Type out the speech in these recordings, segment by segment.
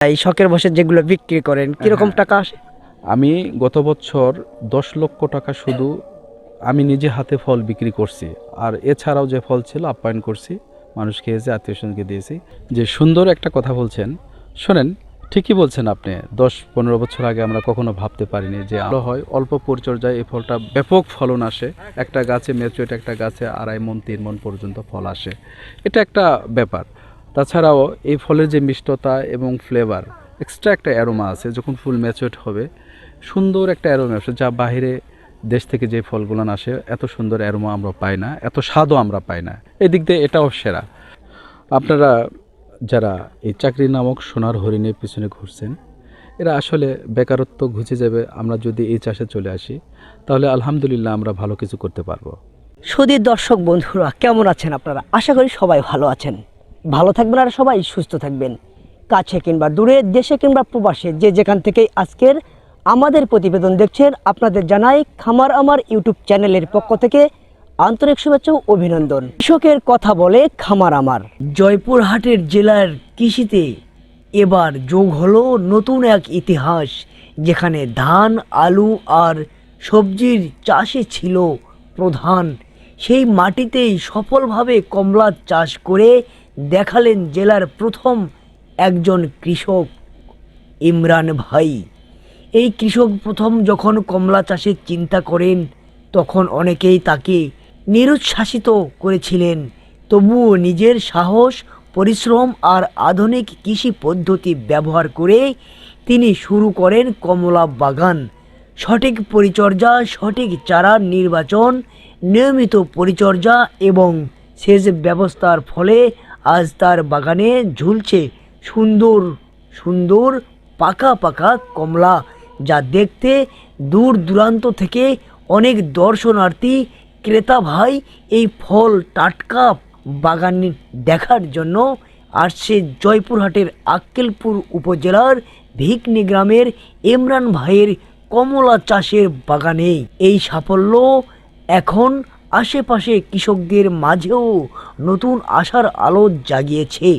এই শখের বসে যেগুলো বিক্রি করেন কীরকম হ্যাঁ। টাকা আসে? আমি গত বছর দশ লক্ষ টাকা শুধু আমি নিজে হাতে ফল বিক্রি করছি আর এছাড়াও যে ফল ছিল আপ্যায়ন করছি মানুষ খেয়েছে আত্মীয় স্বজনকে দিয়েছি। যে সুন্দর একটা কথা বলছেন শোনেন ঠিকই বলছেন আপনি দশ পনেরো বছর আগে আমরা কখনো ভাবতে পারিনি যে আলো হয় অল্প পরিচর্যায় এই ফলটা ব্যাপক ফলন আসে একটা গাছে মেচুয়েট একটা গাছে আড়াই মন তিন মন পর্যন্ত ফল আসে। এটা একটা ব্যাপার। তাছাড়াও এই ফলের যে মিষ্টতা এবং ফ্লেভার এক্সট্রা একটা অ্যারোমা আছে যখন ফুল ম্যাচুয়েট হবে, সুন্দর একটা অ্যারোমা আসে, যা বাইরে দেশ থেকে যে ফলগুলো আসে, এত সুন্দর অ্যারোমা আমরা পাই না, এত স্বাদও আমরা পাই না। এদিক দিয়ে এটাও সেরা। আপনারা যারা এই চাকরি নামক সোনার হরিণের পিছনে ঘুরছেন, এরা আসলে বেকারত্ব ঘুচে যাবে, আমরা যদি এই চাষে চলে আসি, তাহলে আলহামদুলিল্লাহ আমরা ভালো কিছু করতে পারব। সুদীর দর্শক বন্ধুরা, কেমন আছেন আপনারা? আশা করি সবাই ভালো আছেন। ভালো থাকবেন আর সবাই সুস্থ থাকবেন। কাছে কিংবা দূরে, দেশে কিংবা প্রবাসে, যে যেখান থেকেই আজকের আমাদের প্রতিবেদন দেখছেন, আপনাদের জানাই খামার আমার ইউটিউব চ্যানেলের পক্ষ থেকে আন্তরিক শুভেচ্ছা অভিনন্দন। কৃষকের কথা বলে খামার আমার। জয়পুরহাটের জেলার কৃষিতে এবার যোগ হলো নতুন এক ইতিহাস, যেখানে ধান, আলু আর সবজির চাষে ছিল প্রধান। সেই মাটিতেই সফলভাবে কমলা চাষ করে দেখালেন জেলার প্রথম একজন কৃষক, ইমরান ভাই। এই কৃষক প্রথম যখন কমলা চাষের চিন্তা করেন, তখন অনেকেই তাকে নিরুচ্ছ্বাসিত করেছিলেন। তবুও নিজের সাহস, পরিশ্রম আর আধুনিক কৃষি পদ্ধতি ব্যবহার করে তিনি শুরু করেন কমলা বাগান। সঠিক পরিচর্যা, সঠিক চারা নির্বাচন, নিয়মিত পরিচর্যা এবং সেচ ব্যবস্থার ফলে আজ তার বাগানে ঝুলছে সুন্দর সুন্দর পাকা পাকা কমলা, যা দেখতে দূর দূরান্ত থেকে অনেক দর্শনার্থী ক্রেতা ভাই এই ফল টাটকা বাগান দেখার জন্য আসছে জয়পুরহাটের আক্কেলপুর উপজেলার ভিকনি গ্রামের ইমরান ভাইয়ের কমলা চাষের বাগানে। এই সাফল্য এখন আশেপাশে কৃষকদের মাঝেও নতুন আশার আলো জাগিয়েছে।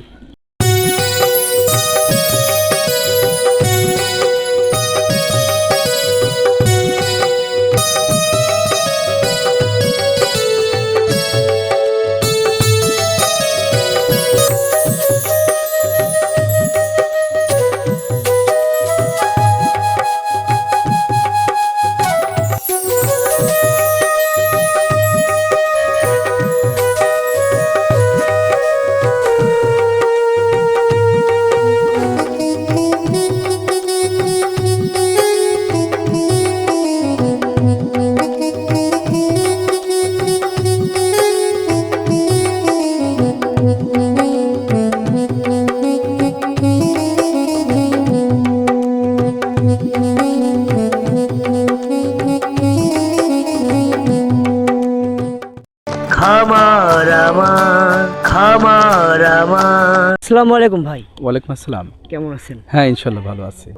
আসসালামু আলাইকুম ভাই। ওয়ালাইকুম আসসালাম। কেমন আছেন? হ্যাঁ ইনশাল্লাহ ভালো আছি।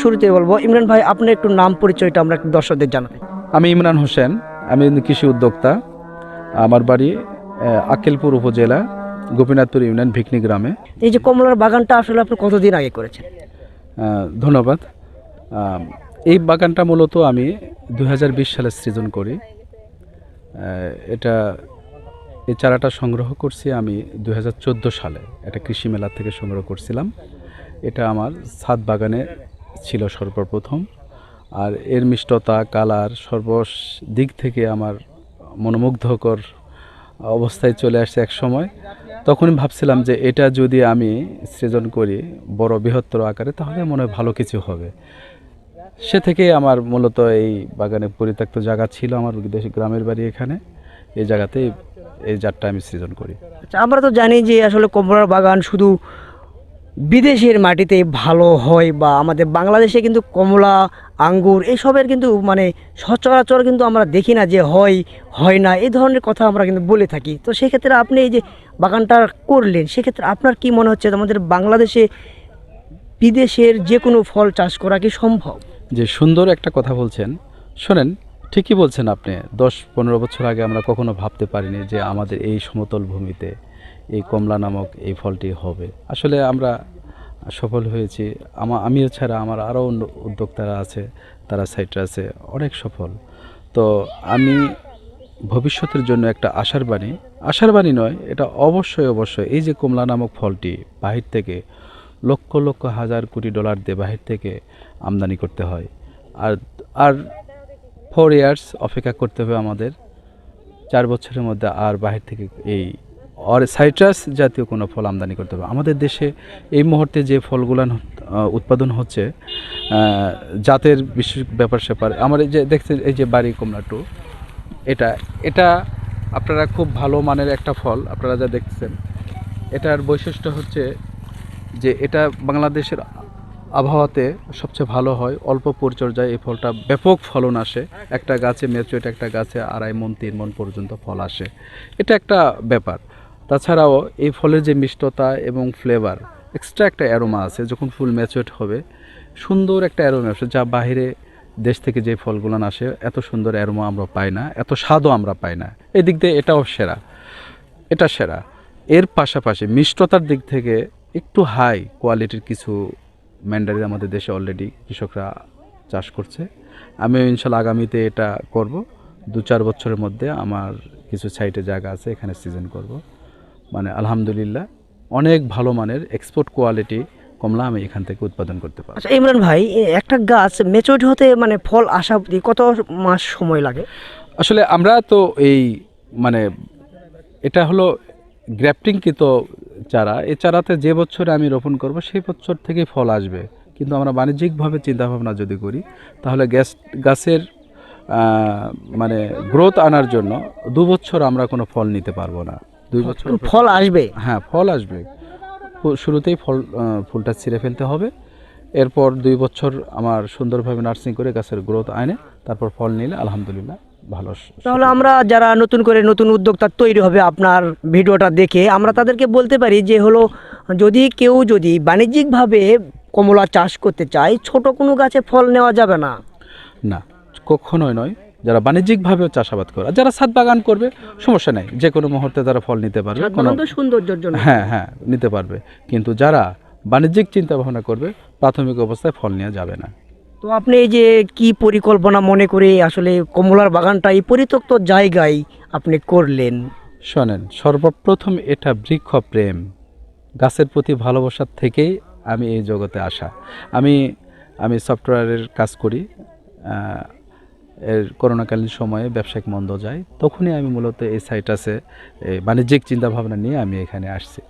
শুরুতে বলব ইমরান ভাই আপনার একটু নাম পরিচয়টা আমরা একটু দর্শকদের জানাতে আমি ইমরান হোসেন আমি কৃষি উদ্যোক্তা। আমার বাড়ি আহ, আক্কেলপুর উপজেলা গোপীনাথপুর ইউনিয়ন ভিকনি গ্রামে। এই যে কমলার বাগানটা আসলে আপনি কতদিন আগে করেছেন? ধন্যবাদ। এই বাগানটা মূলত আমি দু সালে সৃজন করি। এটা এই চারাটা সংগ্রহ করছি আমি দু হাজার চোদ্দ সালে। একটা কৃষি মেলা থেকে সংগ্রহ করছিলাম। এটা আমার ছাদ বাগানে ছিল সর্বপ্রথম। আর এর মিষ্টতা, কালার সর্ব দিক থেকে আমার মনোমুগ্ধকর অবস্থায় চলে আসছে এক সময়। তখন ভাবছিলাম যে এটা যদি আমি সৃজন করি বড় বৃহত্তর আকারে, তাহলে মনে হয় ভালো কিছু হবে। সে থেকে আমার মূলত এই বাগানে পরিত্যক্ত জায়গা ছিল আমার দেশে, গ্রামের বাড়ি এখানে। এই জায়গাতে এই জাতটা আমি সৃজন করি। আচ্ছা আমরা তো জানি যে আসলে কমলার বাগান শুধু বিদেশের মাটিতে ভালো হয় বা আমাদের বাংলাদেশে কিন্তু কমলা আঙ্গুর এসবের কিন্তু মানে সচরাচর কিন্তু আমরা দেখি না যে হয় হয় না এই ধরনের কথা আমরা কিন্তু বলে থাকি। তো সেক্ষেত্রে আপনি এই যে বাগানটা করলেন সেক্ষেত্রে আপনার কি মনে হচ্ছে আমাদের বাংলাদেশে বিদেশের যে কোনো ফল চাষ করা কি সম্ভব? যে সুন্দর একটা কথা বলছেন। শোনেন ঠিকই বলছেন আপনি। দশ পনেরো বছর আগে আমরা কখনো ভাবতে পারিনি যে আমাদের এই সমতল ভূমিতে এই কমলা নামক এই ফলটি হবে। আসলে আমরা সফল হয়েছি। আমা আমিও ছাড়া আমার আরও অন্য উদ্যোক্তারা আছে, তারা সাইটে আছে অনেক সফল। তো আমি ভবিষ্যতের জন্য একটা আশার বাণী। আশার বাণী নয়, এটা অবশ্যই অবশ্যই এই যে কমলা নামক ফলটি বাহির থেকে লক্ষ লক্ষ হাজার কোটি ডলার দিয়ে বাহির থেকে আমদানি করতে হয়। আর আর ফোর ইয়ার্স অপেক্ষা করতে হবে আমাদের। চার বছরের মধ্যে আর বাহির থেকে এই অর সাইট্রাস জাতীয় কোনো ফল আমদানি করতে হবে। আমাদের দেশে এই মুহূর্তে যে ফলগুলো উৎপাদন হচ্ছে জাতের বিশেষ ব্যাপার স্যাপার, আমার এই যে দেখছেন এই যে বাড়ি কমলা টু, এটা এটা আপনারা খুব ভালো মানের একটা ফল, আপনারা যা দেখছেন, এটার বৈশিষ্ট্য হচ্ছে যে এটা বাংলাদেশের আবহাওয়াতে সবচেয়ে ভালো হয় অল্প পরিচর্যায় এই ফলটা ব্যাপক ফলন আসে। একটা গাছে মেচুয়েট একটা গাছে আড়াই মন, তিন মন পর্যন্ত ফল আসে। এটা একটা ব্যাপার। তাছাড়াও এই ফলের যে মিষ্টতা এবং ফ্লেভার এক্সট্রা একটা অ্যারোমা আছে, যখন ফুল ম্যাচুয়েট হবে, সুন্দর একটা অ্যারোমা আসে, যা বাইরে দেশ থেকে যে ফলগুলো আসে, এত সুন্দর অ্যারোমা আমরা পাই না, এত স্বাদও আমরা পাই না। এদিক দিয়ে এটাও সেরা। এটা সেরা। এর পাশাপাশি মিষ্টতার দিক থেকে একটু হাই কোয়ালিটির কিছু ম্যান্ডারি আমাদের দেশে অলরেডি কৃষকরা চাষ করছে। আমি ইনশাল্লাহ আগামীতে এটা করব। দু চার বছরের মধ্যে আমার কিছু সাইটে জায়গা আছে এখানে সিজন করব। মানে আলহামদুলিল্লাহ অনেক ভালো মানের এক্সপোর্ট কোয়ালিটি কমলা আমি এখান থেকে উৎপাদন করতে পারি আচ্ছা ইমরান ভাই একটা গাছ মেচুরিট হতে মানে ফল আসা অবধি কত মাস সময় লাগে? আসলে আমরা তো এই মানে এটা হলো গ্র্যাফটিংকৃত চারা এই চারাতে যে বছরে আমি রোপণ করব সেই বছর থেকে ফল আসবে। কিন্তু আমরা বাণিজ্যিকভাবে চিন্তাভাবনা যদি করি তাহলে গ্যাস গাছের মানে গ্রোথ আনার জন্য দু বছর আমরা কোনো ফল নিতে পারব না। দুই বছর ফল আসবে? হ্যাঁ ফল আসবে। শুরুতেই ফল ফুলটা ছিঁড়ে ফেলতে হবে। এরপর দুই বছর আমার সুন্দরভাবে নার্সিং করে গাছের গ্রোথ আনে তারপর ফল নিলে আলহামদুলিল্লাহ ভালো তাহলে আমরা যারা নতুন করে নতুন উদ্যোক্তা তৈরি হবে আপনার ভিডিওটা দেখে আমরা তাদেরকে বলতে পারি যে হলো যদি কেউ যদি বাণিজ্যিকভাবে কমলা চাষ করতে চায় ছোট কোনো গাছে ফল নেওয়া যাবে না? না কখনোই নয়। যারা বাণিজ্যিকভাবেও চাষাবাদ করে যারা ছাদ বাগান করবে সমস্যা নেই। যে কোনো মুহূর্তে তারা ফল নিতে পারবে। কোনো সৌন্দর্যের জন্য। হ্যাঁ হ্যাঁ নিতে পারবে। কিন্তু যারা বাণিজ্যিক চিন্তা ভাবনা করবে প্রাথমিক অবস্থায় ফল নেওয়া যাবে না। তো আপনি এই যে কি পরিকল্পনা মনে করে আসলে কমলার বাগানটা এই পরিত্যক্ত জায়গায় আপনি করলেন? শোনেন সর্বপ্রথম এটা বৃক্ষ প্রেম গাছের প্রতি ভালোবাসার থেকেই আমি এই জগতে আসা। আমি আমি সফটওয়্যারের কাজ করি এর করোনাকালীন সময়ে ব্যবসায়িক মন্দ যায় তখনই আমি মূলত এই সাইটাসে বাণিজ্যিক চিন্তাভাবনা নিয়ে আমি এখানে আসছি।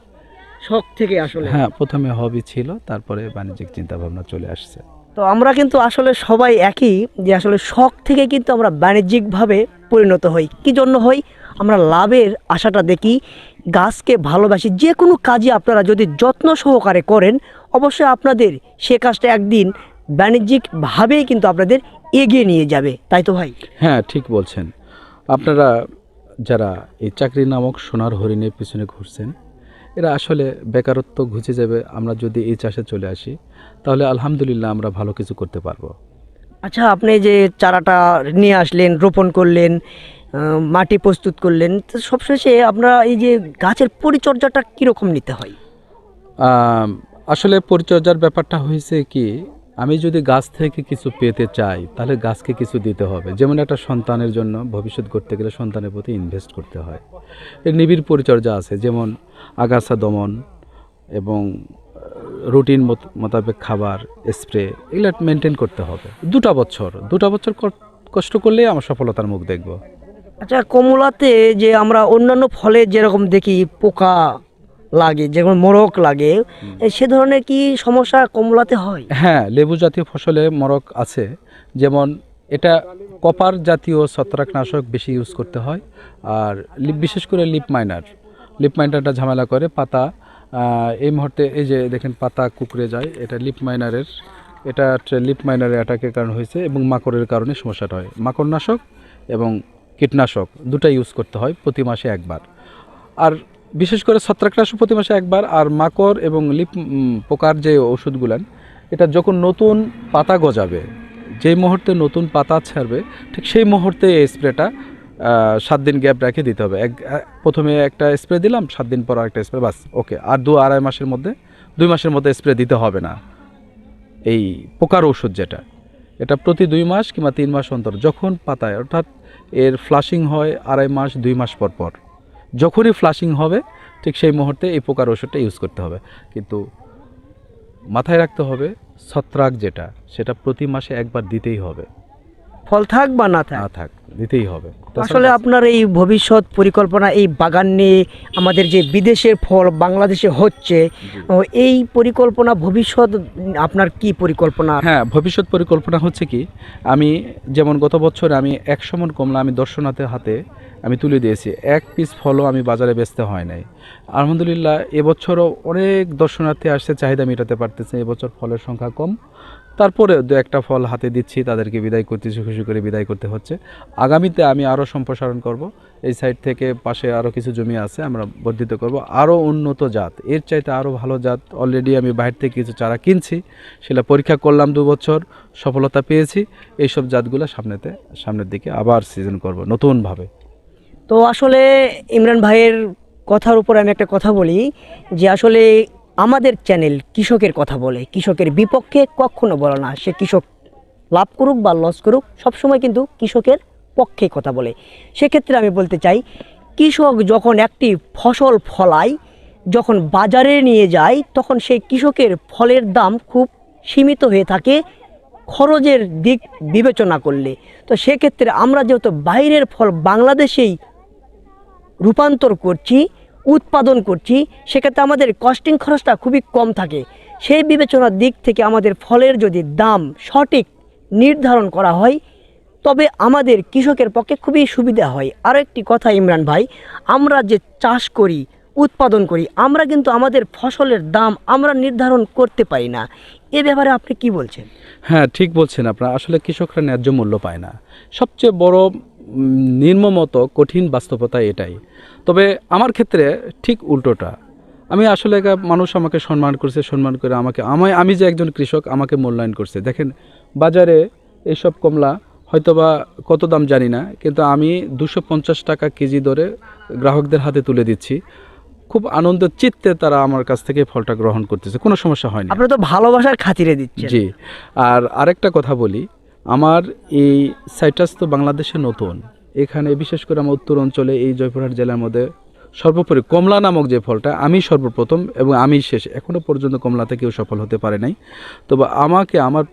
শখ থেকে আসলে? হ্যাঁ প্রথমে হবি ছিল তারপরে বাণিজ্যিক চিন্তাভাবনা চলে আসছে। তো আমরা কিন্তু আসলে সবাই একই যে আসলে শখ থেকে কিন্তু আমরা বাণিজ্যিকভাবে পরিণত হই। কি জন্য হই? আমরা লাভের আশাটা দেখি, গাছকে ভালোবাসি যে কোনো কাজে আপনারা যদি যত্ন সহকারে করেন, অবশ্যই আপনাদের সে কাজটা একদিন বাণিজ্যিকভাবেই কিন্তু আপনাদের এগিয়ে নিয়ে যাবে। তাই তো ভাই? হ্যাঁ ঠিক বলছেন। আপনারা যারা এই চাকরি নামক সোনার হরিণের পিছনে ঘুরছেন এরা আসলে বেকারত্ব ঘুচে যাবে আমরা যদি এই চাষে চলে আসি তাহলে আলহামদুলিল্লাহ আমরা ভালো কিছু করতে পারব। আচ্ছা আপনি যে চারাটা নিয়ে আসলেন রোপণ করলেন মাটি প্রস্তুত করলেন তো সবশেষে আপনারা এই যে গাছের পরিচর্যাটা কীরকম নিতে হয়? আসলে পরিচর্যার ব্যাপারটা হয়েছে কি আমি যদি গাছ থেকে কিছু পেতে চাই, তাহলে গাছকে কিছু দিতে হবে। যেমন একটা সন্তানের জন্য ভবিষ্যৎ করতে গেলে সন্তানের প্রতি ইনভেস্ট করতে হয়। এর নিবিড় পরিচর্যা আছে, যেমন আগাছা দমন এবং রুটিন মোতাবেক খাবার স্প্রে এগুলো মেনটেন করতে হবে। দুটা বছর দুটা বছর কষ্ট করলেই আমার সফলতার মুখ দেখব। আচ্ছা কমলাতে যে আমরা অন্যান্য ফলে যেরকম দেখি পোকা লাগে যেমন মোরক লাগে সে ধরনের কি সমস্যা কমলাতে হয়? হ্যাঁ লেবু জাতীয় ফসলে মরক আছে যেমন এটা কপার জাতীয় ছত্রাকনাশক বেশি ইউজ করতে হয় আর লিপ বিশেষ করে লিপ মাইনার লিপ মাইনারটা ঝামেলা করে পাতা এই মুহূর্তে এই যে দেখেন পাতা কুকড়ে যায় এটা লিপ মাইনারের এটা লিপ মাইনারের অ্যাটাকের কারণ হয়েছে এবং মাকড়ের কারণে সমস্যাটা হয়। মাকড়নাশক এবং কীটনাশক দুটা ইউজ করতে হয় প্রতি মাসে একবার। আর বিশেষ করে ছত্রাকনাশক প্রতি মাসে একবার আর মাকড় এবং লিপ পোকার যে ওষুধগুলান, এটা যখন নতুন পাতা গজাবে, যে মুহূর্তে নতুন পাতা ছাড়বে, ঠিক সেই মুহূর্তে এই স্প্রেটা সাত দিন গ্যাপ রেখে দিতে হবে। এক প্রথমে একটা স্প্রে দিলাম, সাত দিন পর একটা স্প্রে, বাস, ওকে। আর দু আড়াই মাসের মধ্যে, দুই মাসের মধ্যে স্প্রে দিতে হবে না। এই পোকার ওষুধ যেটা, এটা প্রতি দুই মাস কিংবা তিন মাস অন্তর, যখন পাতায়, অর্থাৎ এর ফ্লাশিং হয় আড়াই মাস, দুই মাস পর পর। যখনই ফ্লাশিং হবে, ঠিক সেই মুহূর্তে এই পোকার ওষুধটা ইউজ করতে হবে। কিন্তু মাথায় রাখতে হবে ছত্রাক যেটা, সেটা প্রতি মাসে একবার দিতেই হবে। ফল থাক বা না থাক না থাক দিতেই হবে। আসলে আপনার এই ভবিষ্যৎ পরিকল্পনা এই বাগান নিয়ে আমাদের যে বিদেশের ফল বাংলাদেশে হচ্ছে এই পরিকল্পনা ভবিষ্যৎ আপনার কি পরিকল্পনা? হ্যাঁ ভবিষ্যৎ পরিকল্পনা হচ্ছে কি আমি যেমন গত বছর আমি এক সমন কমলা আমি দর্শনাথের হাতে আমি তুলে দিয়েছি। এক পিস ফলও আমি বাজারে বেচতে হয় নাই। আলহামদুলিল্লাহ এবছরও অনেক দর্শনার্থী আসছে চাহিদা মেটাতে পারতেছে এবছর ফলের সংখ্যা কম। তারপরে দু একটা ফল হাতে দিচ্ছি, তাদেরকে বিদায় করতেছি খুশি করে বিদায় করতে হচ্ছে। আগামীতে আমি আরও সম্প্রসারণ করব। এই সাইড থেকে পাশে আরও কিছু জমি আছে, আমরা বর্ধিত করব। আরও উন্নত জাত, এর চাইতে আরও ভালো জাত অলরেডি আমি বাইরে থেকে কিছু চারা কিনছি সেটা পরীক্ষা করলাম দু বছর, সফলতা পেয়েছি। এইসব জাতগুলো সামনেতে, সামনের দিকে আবার সিজন করব, নতুনভাবে। তো আসলে ইমরান ভাইয়ের কথার উপর আমি একটা কথা বলি, যে আসলে আমাদের চ্যানেল কৃষকের কথা বলে। কৃষকের বিপক্ষে কখনো বলে না। সে কৃষক লাভ করুক বা লস করুক, সবসময় কিন্তু কৃষকের পক্ষে কথা বলে। সেক্ষেত্রে আমি বলতে চাই, কৃষক যখন একটি ফসল ফলায়, যখন বাজারে নিয়ে যায়, তখন সেই কৃষকের ফলের দাম খুব সীমিত হয়ে থাকে খরচের দিক বিবেচনা করলে। তো সেক্ষেত্রে আমরা যেহেতু বাইরের ফল বাংলাদেশেই রূপান্তর করছি উৎপাদন করছি, সেক্ষেত্রে আমাদের কস্টিং খরচটা খুবই কম থাকে। সেই বিবেচনার দিক থেকে আমাদের ফলের যদি দাম সঠিক নির্ধারণ করা হয়, তবে আমাদের কৃষকের পক্ষে খুবই সুবিধা হয়। আরও একটি কথা, ইমরান ভাই, আমরা যে চাষ করি, উৎপাদন করি, আমরা কিন্তু আমাদের ফসলের দাম আমরা নির্ধারণ করতে পারি না। এ ব্যাপারে আপনি কি বলছেন? হ্যাঁ ঠিক বলছেন আপনারা। আসলে কৃষকরা ন্যায্য মূল্য পায় না। সবচেয়ে বড় নির্মমত কঠিন বাস্তবতা এটাই। তবে আমার ক্ষেত্রে ঠিক উল্টোটা। আমি আসলে মানুষ আমাকে সম্মান করছে সম্মান করে আমাকে আমায় আমি যে একজন কৃষক আমাকে মূল্যায়ন করছে। দেখেন বাজারে এইসব কমলা হয়তোবা কত দাম জানি না কিন্তু আমি দুশো পঞ্চাশ টাকা কেজি দরে গ্রাহকদের হাতে তুলে দিচ্ছি। খুব আনন্দ চিত্তে তারা আমার কাছ থেকে ফলটা গ্রহণ করতেছে কোনো সমস্যা হয়নি। আপনি তো ভালোবাসার খাতিরে দিচ্ছেন। জি আর আরেকটা কথা বলি আমার এই সাইট্রাস তো বাংলাদেশে নতুন। এখানে বিশেষ করে আমার উত্তর অঞ্চলে এই জয়পুরহাট জেলার মধ্যে সর্বোপরি কমলা নামক যে ফলটা, আমি সর্বপ্রথম এবং আমি শেষ এখনও পর্যন্ত কমলাতে কেউ সফল হতে পারে নাই। তবে আমাকে, আমার,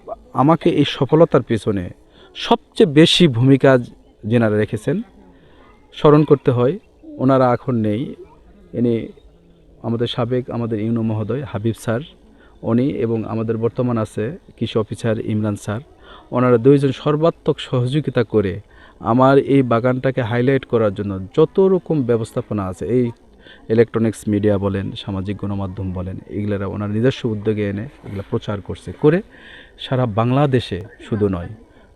আমাকে এই সফলতার পেছনে সবচেয়ে বেশি ভূমিকা যেনারা রেখেছেন, স্মরণ করতে হয়, ওনারা এখন নেই। ইনি আমাদের সাবেক, আমাদের ইউনো মহোদয় হাবিব স্যার, উনি এবং আমাদের বর্তমান আছে কৃষি অফিসার ইমরান স্যার। ওনারা দুইজন সর্বাত্মক সহযোগিতা করে আমার এই বাগানটাকে হাইলাইট করার জন্য যত রকম ব্যবস্থাপনা আছে এই ইলেকট্রনিক্স মিডিয়া বলেন সামাজিক গণমাধ্যম বলেন এগুলারা ওনার নিজস্ব উদ্যোগে এনে এগুলো প্রচার করছে করে সারা বাংলাদেশে শুধু নয়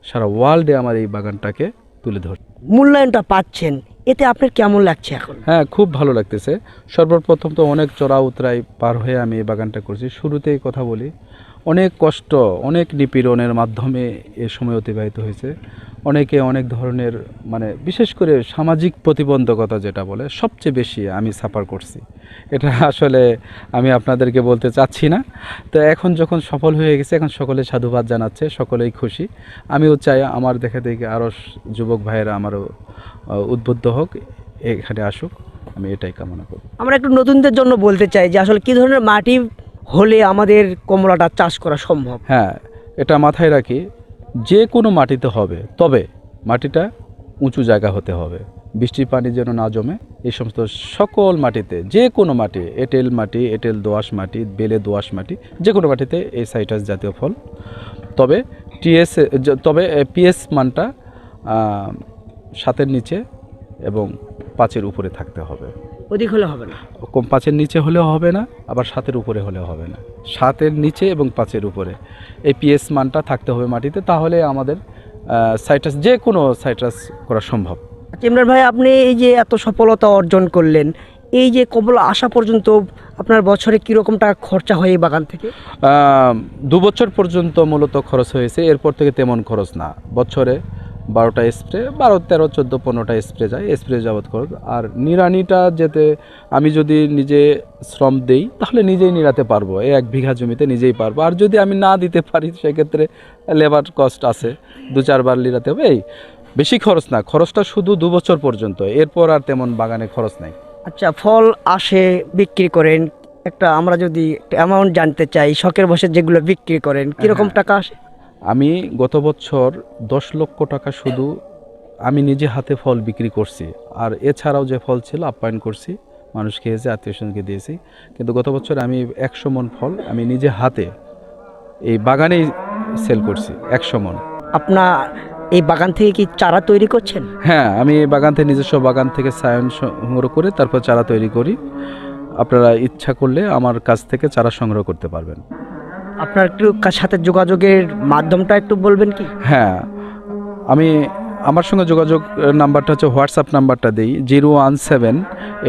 সারা ওয়ার্ল্ডে আমার এই বাগানটাকে তুলে ধর মূল্যায়নটা পাচ্ছেন এতে আপনার কেমন লাগছে এখন? হ্যাঁ খুব ভালো লাগতেছে। সর্বপ্রথম তো অনেক চড়া উতরাই পার হয়ে আমি এই বাগানটা করছি। শুরুতেই কথা বলি অনেক কষ্ট, অনেক নিপীড়নের মাধ্যমে এ সময় অতিবাহিত হয়েছে। অনেকে অনেক ধরনের মানে বিশেষ করে সামাজিক প্রতিবন্ধকতা যেটা বলে, সবচেয়ে বেশি আমি সাফার করছি। এটা আসলে আমি আপনাদেরকে বলতে চাচ্ছি না। তো এখন যখন সফল হয়ে গেছে, এখন সকলে সাধুবাদ জানাচ্ছে, সকলেই খুশি। আমিও চাই আমার দেখা দেখে আরও যুবক ভাইয়েরা আমারও উদ্বুদ্ধ হোক, এখানে আসুক। আমি এটাই কামনা করি। আমরা একটু নতুনদের জন্য বলতে চাই যে আসলে কী ধরনের মাটি হলে আমাদের কমলাটা চাষ করা সম্ভব। হ্যাঁ এটা মাথায় রাখি, যে কোনো মাটিতে হবে, তবে মাটিটা উঁচু জায়গা হতে হবে। বৃষ্টির পানি যেন না জমে, এই সমস্ত সকল মাটিতে, যে কোনো মাটি, এঁটেল মাটি, এঁটেল দোআঁশ মাটি, বেলে দোআঁশ মাটি, যে কোনো মাটিতে এই সাইটাস জাতীয় ফল। তবে টিএস, তবে পিএস মানটা সাতের নিচে এবং পাঁচের উপরে থাকতে হবে। অধিক হলে হবে না। কম পাঁচের নিচে হলেও হবে না আবার সাতের উপরে হলেও হবে না। সাতের নিচে এবং পাঁচের উপরে। এই পিএস মানটা থাকতে হবে মাটিতে তাহলে আমাদের সাইট্রাস যে কোনো সাইট্রাস করা সম্ভব। আচ্ছা, ইমরান ভাই আপনি এই যে এত সফলতা অর্জন করলেন এই যে কমলা আসা পর্যন্ত আপনার বছরে কীরকম টাকা খরচা হয় এই বাগান থেকে? দু বছর পর্যন্ত মূলত খরচ হয়েছে এরপর থেকে তেমন খরচ না। বছরে বারোটা স্প্রে বারো তেরো চোদ্দ পনেরোটা স্প্রে যায় স্প্রে যাবত করব আর নিড়ানিটা যেতে আমি যদি নিজে শ্রম দেই তাহলে নিজেই নিড়াতে পারব এই এক বিঘা জমিতে নিজেই পারব। আর যদি আমি না দিতে পারি সেক্ষেত্রে লেবার কস্ট আছে দু চারবার নিড়াতে হবে। এই বেশি খরচ না খরচটা শুধু দু বছর পর্যন্ত এরপর আর তেমন বাগানে খরচ নাই। আচ্ছা ফল আসে বিক্রি করেন একটা আমরা যদি অ্যামাউন্ট জানতে চাই শখের বসে যেগুলো বিক্রি করেন কীরকম টাকা আসে? আমি গত বছর দশ লক্ষ টাকা শুধু আমি নিজে হাতে ফল বিক্রি করছি আর এছাড়াও যে ফল ছিল আপ্যায়ন করছি মানুষ খেয়েছে আত্মীয় স্বজনকে দিয়েছি। কিন্তু গত বছর আমি একশো মন ফল আমি নিজে হাতে এই বাগানেই সেল করছি একশো মন। আপনার এই বাগান থেকে কি চারা তৈরি করছেন? হ্যাঁ আমি এই বাগান থেকে নিজস্ব বাগান থেকে সায়ন সংগ্রহ করে তারপর চারা তৈরি করি। আপনারা ইচ্ছা করলে আমার কাছ থেকে চারা সংগ্রহ করতে পারবেন। আপনার একটু কার সাথে যোগাযোগের মাধ্যমটা একটু বলবেন কি? হ্যাঁ আমি আমার সঙ্গে যোগাযোগ নাম্বারটা হচ্ছে হোয়াটসঅ্যাপ নাম্বারটা দিই zero one seven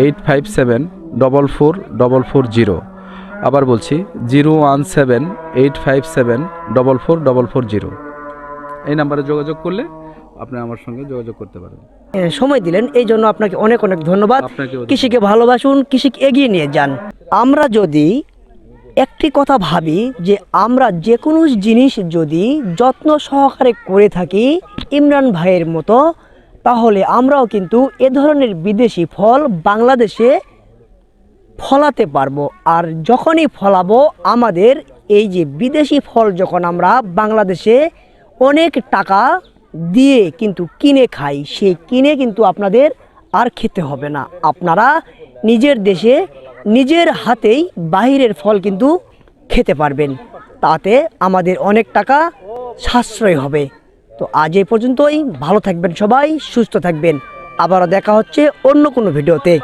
eight five seven double four double four zero. আবার বলছি zero one seven eight five seven double four double four zero. এই নাম্বারে যোগাযোগ করলে আপনি আমার সঙ্গে যোগাযোগ করতে পারেন এ, সময় দিলেন এই জন্য আপনাকে অনেক অনেক ধন্যবাদ। কৃষিকে ভালোবাসুন কৃষিকে এগিয়ে নিয়ে যান। আমরা যদি একটি কথা ভাবি যে আমরা যে কোনো জিনিস যদি যত্ন সহকারে করে থাকি ইমরান ভাইয়ের মতো, তাহলে আমরাও কিন্তু এ ধরনের বিদেশি ফল বাংলাদেশে ফলাতে পারব। আর যখনই ফলাবো, আমাদের এই যে বিদেশি ফল যখন আমরা বাংলাদেশে অনেক টাকা দিয়ে কিন্তু কিনে খাই, সেই কিনে কিন্তু আপনাদের আর খেতে হবে না। আপনারা নিজের দেশে নিজের হাতেই বাহিরের ফল কিন্তু খেতে পারবেন। তাতে আমাদের অনেক টাকা সাশ্রয় হবে। তো আজ এই পর্যন্তই। ভালো থাকবেন সবাই, সুস্থ থাকবেন। আবারও দেখা হচ্ছে অন্য কোনো ভিডিওতে।